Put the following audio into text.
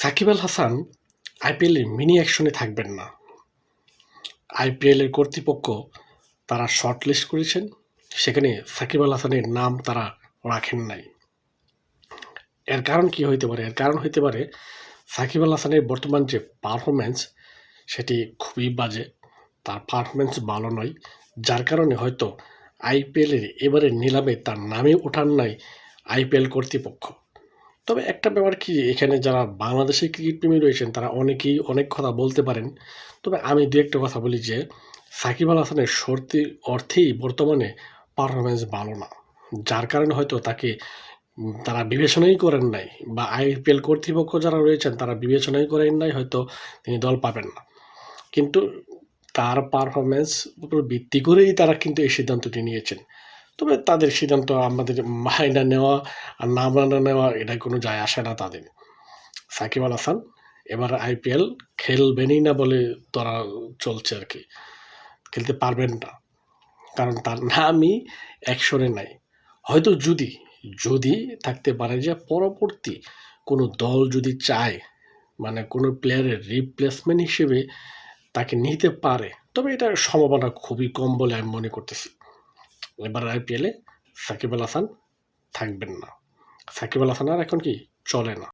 সাকিব আল হাসান আইপিএলে মিনি অ্যাকশনে থাকবেন না। আইপিএলের কর্তৃপক্ষ তারা শর্ট লিস্ট করেছেন, সেখানে সাকিব আল হাসানের নাম তারা রাখেন নাই। এর কারণ কি হইতে পারে? এর কারণ হইতে পারে সাকিব আল হাসানের বর্তমান যে পারফরমেন্স সেটি খুবই বাজে। তার পারফরমেন্স ভালো নয়, যার কারণে হয়তো আইপিএলের এবারে নিলামে তার নামে ওঠান নাই আইপিএল কর্তৃপক্ষ। তবে একটা ব্যাপার কি, এখানে যারা বাংলাদেশের ক্রিকেট প্রেমী রয়েছেন, তারা অনেকেই অনেক কথা বলতে পারেন। তবে আমি দু একটা কথা বলি যে, সাকিব আল হাসানের সত্যি অর্থেই বর্তমানে পারফরমেন্স ভালো না। যার কারণে হয়তো তাকে, তারা বিবেচনাই করেন নাই বা আইপিএল কর্তৃপক্ষ যারা রয়েছেন, তারা বিবেচনাই করেন নাই, হয়তো তিনি দল পাবেন না। কিন্তু তার পারফরমেন্স উপর ভিত্তি করেই তারা কিন্তু এই সিদ্ধান্তটি নিয়েছেন। তবে তাদের সিদ্ধান্ত আমাদের মাইনা নেওয়া আর না মানা নেওয়া এটা কোনো যায় আসে না তাদের। সাকিব আল হাসান এবার আইপিএল খেলবেনই না বলে তারা চলছে আর কি। খেলতে পারবেন না। কারণ তার নামই একশনে নাই। হয়তো যদি যদি থাকতে পারে যে পরবর্তী কোনো দল যদি চায় মানে কোনো প্লেয়ারের রিপ্লেসমেন্ট হিসেবে তাকে নিতে পারে, তবে এটার সম্ভাবনা খুবই কম বলে আমি মনে করতেছি। এবার আইপিএলে সাকিব আল হাসান থাকবেন না। সাকিব আল হাসান আর এখন কি? চলে না।